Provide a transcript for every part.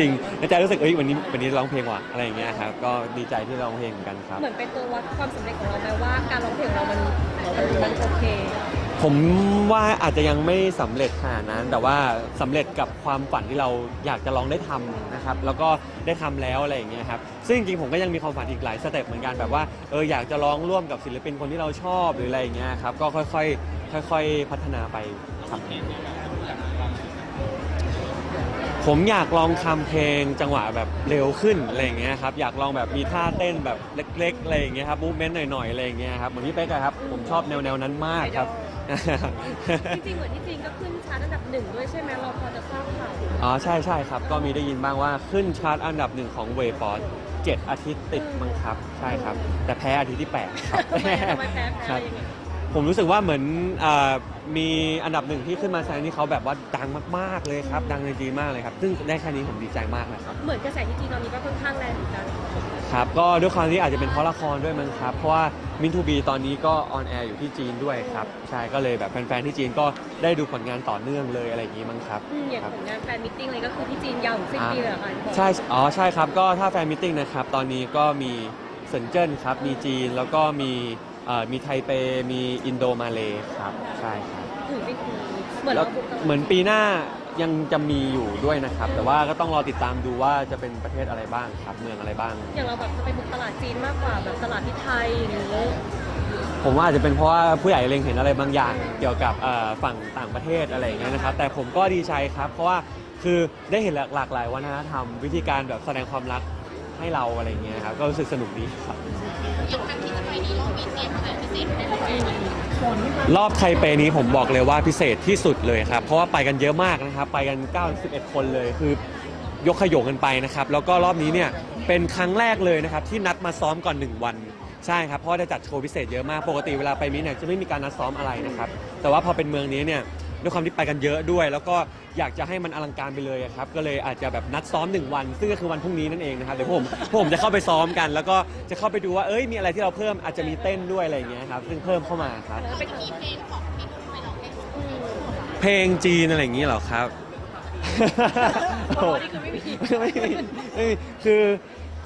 จริงในใจรู้สึกเอ้ยวันนี้วันนี้ร้องเพลงว่ะอะไรอย่างเงี้ยครับก็ดีใจที่ร้องเพลงเหมือนกันครับ เหมือนเป็นตัววัดความสำเร็จของเราไหมว่าการร้องเพลงของเรามันมันโอเค ผมว่าอาจจะยังไม่สำเร็จขนาดนั้น แต่ว่าสำเร็จกับความฝันที่เราอยากจะลองได้ทำนะครับ แล้วก็ได้ทำแล้วอะไรอย่างเงี้ยครับ ซึ่งจริงๆผมก็ยังมีความฝันอีกหลายสเต็ปเหมือนกันแบบว่าเอออยากจะร้องร่วมกับศิลปินคนที่เราชอบหรืออะไรอย่างเงี้ยครับ ก็ค่อยๆค่อย ๆ พัฒนาไปครับ ผมอยากลองทำเพลงจังหวะแบบเร็วขึ้นอะไรอย่างเงี้ยครับอยากลองแบบมีท่าเต้นแบบเล็กๆอะไรอย่างเงี้ยครับมูฟเมนต์หน่อยๆอะไรอย่างเงี้ยครับเหมือนพี่เป๊กอะครับผมชอบแนวๆนั้นมากครับ จริงๆเหมือนที่จีนก็ขึ้นชาร์ตอันดับหนึ่งด้วยใช่ไหมเราพอจะทราบข่าวอยู่อ๋อใช่ใช่ครับ ก็มีได้ยินบ้างว่าขึ้นชาร์ตอันดับหนึ่งของเวฟอร์เจ็ดอาทิตย์ติดมั้งครับ ใช่ครับ แต่แพ้อาทิตย์ที่8ครับ ทำไมทำไมแพ้แพ้คอะรับไรอย่างเงี้ย ผมรู้สึกว่าเหมือนอ่ามีอันดับหนึ่งที่ขึ้นมาแซงที่เขาแบบว่าดังมากๆเลยครับ ดังในจีนมากเลยครับ ซึ่งได้แค่นี้ผมดีใจมากนะครับ เหมือนกระแสที่จีนตอนนี้ก็ค่อนข้างแรงเหมือนกันครับ ก็ด้วยความที่อาจจะเป็นเพราะละครด้วยมั้งครับ เพราะว่ามินทูบีตอนนี้ก็ออนแอร์อยู่ที่จีนด้วยครับ ใช่ ก็เลยแบบแฟนๆที่จีนก็ได้ดูผลงานต่อเนื่องเลยอะไรอย่างนี้มั้งครับอืมอย่างครับผลงานแฟนมิทติ้งอะไรก็คือที่จีนยาวถึงสิ้นปีเลยเหรอคะที่บอกใช่ อ๋อ ใช่ครับ ก็ถ้าแฟนมิทติ้งนะครับ ตอนนี้ก็มีเซินเจิ้นครับ มีจีน แล้วก็มี เอ่อมีไทเป มีอินโดมาเลครับใช่ครับถึงไปคุยเหมือนแล้วเราบุกตลาดเหมือนปีหน้ายังจะมีอยู่ด้วยนะครับ แต่ว่าก็ต้องรอติดตามดูว่าจะเป็นประเทศอะไรบ้างครับ เมืองอะไรบ้าง อย่างเราแบบจะไปบุกตลาดจีนมากกว่าแบบตลาดที่ไทยหรือผมว่าอาจจะเป็นเพราะว่าผู้ใหญ่เล็งเห็นอะไรบางอย่างเกี่ยวกับเอ่อฝั่งต่างประเทศอะไรอย่างเงี้ยนะครับ แต่ผมก็ดีใจครับ เพราะว่าคือได้เห็นหลากหลายวัฒนธรรม วิธีการแบบแสดงความรัก ให้เราอะไรอย่างเงี้ยครับก็รู้สึกสนุกดีครับอย่างครั้งที่จะไปนี้เรามีเตรียมอะไรพิเศษให้แฟนๆรอบไทเปนี้ผมบอกเลยว่าพิเศษที่สุดเลยครับ เพราะว่าไปกันเยอะมากนะครับ ไปกัน 91 คนเลยคือยกขยงกันไปนะครับ แล้วก็รอบนี้เนี่ยเป็นครั้งแรกเลยนะครับ ที่นัดมาซ้อมก่อน 1 วัน ใช่ครับเพราะว่าจะจัดโชว์พิเศษเยอะมาก ปกติเวลาไปมิเนี่ยจะไม่มีการนัดซ้อมอะไรนะครับ แต่ว่าพอเป็นเมืองนี้เนี่ย ด้วยความที่ไปกันเยอะด้วย แล้วก็อยากจะให้มันอลังการไปเลยอะครับก็เลยอาจจะแบบนัดซ้อม1วัน ซึ่งก็คือวันพรุ่งนี้นั่นเองนะครับเดี๋ยวผมผมจะเข้าไปซ้อมกัน แล้วก็จะเข้าไปดูว่าเอ้ยมีอะไรที่เราเพิ่มอาจจะมีเต้นด้วยอะไรอย่างเงี้ยครับซึ่งเพิ่มเข้ามาครับแล้วไปมีเพลงของพี่นุ่นไปร้องให้ฟังอืมเพลงจีนอะไรอย่างนี้เหรอครับอ๋อนี่คือไม่มีไม่มีไม่มีคือ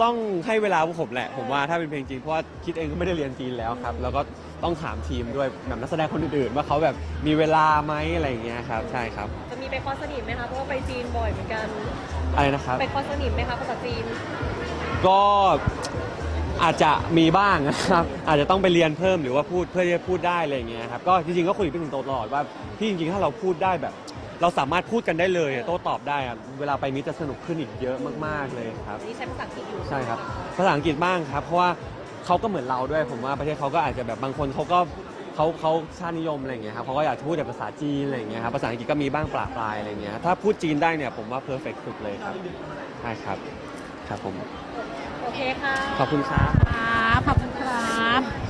ต้องให้เวลาพวกผมแหละ ผมว่าถ้าเป็นเพลงจีนเพราะว่าคิดเองก็ไม่ได้เรียนจีนแล้วครับ แล้วก็ ต้องถามทีมด้วยแบบนักแสดงคนอื่นๆว่าเขาแบบมีเวลาไหมอะไรอย่างเงี้ยครับใช่ครับจะมีไปคอร์สสนิมไหมคะเพราะว่าไปจีนบ่อยเหมือนกันอะไรนะครับ ไปคอร์สสนิมไหมคะภาษาจีน ก็อาจจะมีบ้างนะครับ อาจจะต้องไปเรียนเพิ่มหรือว่าพูดเพื่อที่จะพูดได้อะไรอย่างเงี้ยครับก็จริงๆก็คุยกับพี่ถึงโตตลอดว่าพี่จริงๆถ้าเราพูดได้แบบ เราสามารถพูดกันได้เลยอะโต้ตอบได้อะเวลาไปมิตรจะสนุกขึ้นอีกเยอะมากๆเลยครับอันนี้ใช้ภาษาอังกฤษอยู่ใช่ครับ ภาษาอังกฤษบ้างครับ เพราะว่า เขาก็เหมือนเราด้วยผมว่าประเทศเขาก็อาจจะแบบบางคนเขาก็เขาเขาชาตินิยมอะไรอย่างเงี้ยครับเขาก็อยากจะพูดแต่ภาษาจีนอะไรอย่างเงี้ยครับภาษาอังกฤษก็มีบ้างปลาปลายอะไรเงี้ยถ้าพูดจีนได้เนี่ยผมว่าเพอร์เฟกสุดเลยครับใช่ครับครับผมโอเคค่ะขอบคุณครับ ครับขอบคุณครับ